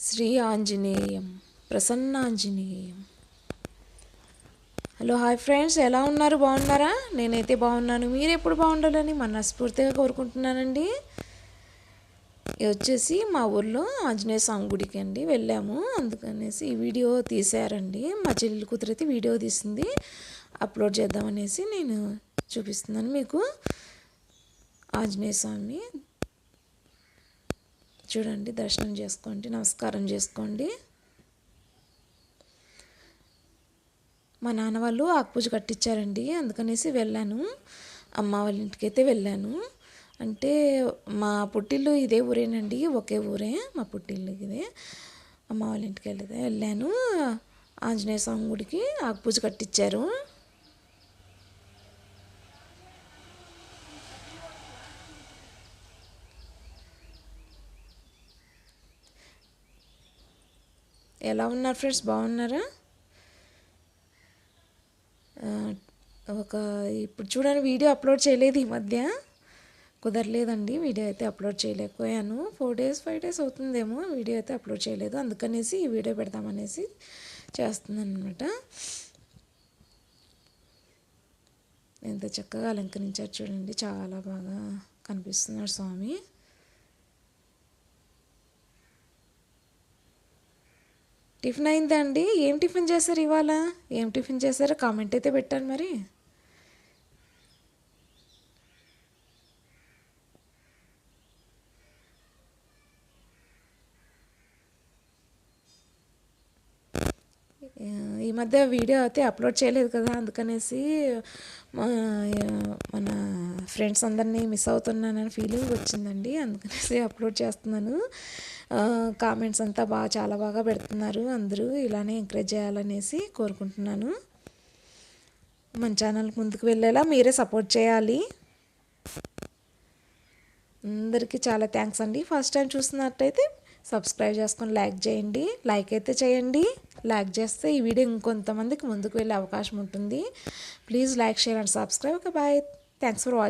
Shri Anjaneyam ప్రసన్నాంజనేయం. Hello hi friends ఎలా ఉన్నారు? బాగున్నారా? నేనైతే బాగున్నాను. మీరు ఎప్పుడు బాగుండాలని మనస్ఫూర్తిగా కోరుకుంటున్నానండి. ఇది వచ్చేసి మా ఊర్లో ఆంజనేయ స్వామి గుడికి అండి వెళ్ళాము. అందుకనేసి ఈ వీడియో తీశారండి మా చెల్లెలు కూతురైతే వీడియో తీసింది. అప్లోడ్ చేద్దామనేసి నేను చూపిస్తున్నాను మీకు. ఆంజనేయ స్వామి చూడండి దర్శనం చేసుకోండి నమస్కారం చేసుకోండి. మా నాన్న వాళ్ళు ఆకుపూజ కట్టించారండి అందుకనేసి వెళ్ళాను. అమ్మ వాళ్ళ ఇంటికైతే వెళ్ళాను. అంటే మా పుట్టిల్లు ఇదే ఊరేనండి ఒకే ఊరే మా పుట్టిల్లు ఇదే. అమ్మ వాళ్ళ ఇంటికి వెళ్ళితే వెళ్ళాను. ఆంజనేయ స్వామి గుడికి ఆకుపూజ కట్టించారు. ఎలా ఉన్నారు ఫ్రెండ్స్? బాగున్నారా? ఒక ఇప్పుడు చూడండి వీడియో అప్లోడ్ చేయలేదు ఈ మధ్య. కుదరలేదండి వీడియో అయితే అప్లోడ్ చేయలేకపోయాను. ఫోర్ డేస్ ఫైవ్ డేస్ అవుతుందేమో వీడియో అయితే అప్లోడ్ చేయలేదు. అందుకనేసి ఈ వీడియో పెడదామనేసి చేస్తున్నాను అనమాట ఎంత చక్కగా అలంకరించారు చూడండి చాలా బాగా కనిపిస్తున్నారు స్వామి. టిఫిన్ అయిందా అండి ఏం టిఫిన్ చేశారు ఇవాళ? ఏం టిఫిన్ చేశారో కామెంట్ అయితే పెట్టాను మరి. ఈ మధ్య వీడియో అయితే అప్లోడ్ చేయలేదు కదా అందుకనేసి మా- మన ఫ్రెండ్స్ అందరినీ మిస్ అవుతున్నానని ఫీలింగ్ వచ్చిందండి అందుకనేసి అప్లోడ్ చేస్తున్నాను. కామెంట్స్ అంతా బాగా చాలా బాగా పెడుతున్నారు అందరూ ఇలానే ఎంకరేజ్ చేయాలనేసి కోరుకుంటున్నాను. మన ఛానల్ ముందుకు వెళ్ళేలా మీరే సపోర్ట్ చేయాలి. అందరికీ చాలా థ్యాంక్స్ అండి. ఫస్ట్ టైం చూస్తున్నట్టయితే సబ్స్క్రైబ్ చేసుకొని లైక్ చేయండి. లైక్ అయితే చేయండి. లైక్ చేస్తే ఈ వీడియో ఇంకొంతమందికి ముందుకు వెళ్ళే అవకాశం ఉంటుంది. Please like share and subscribe okay bye thanks for watching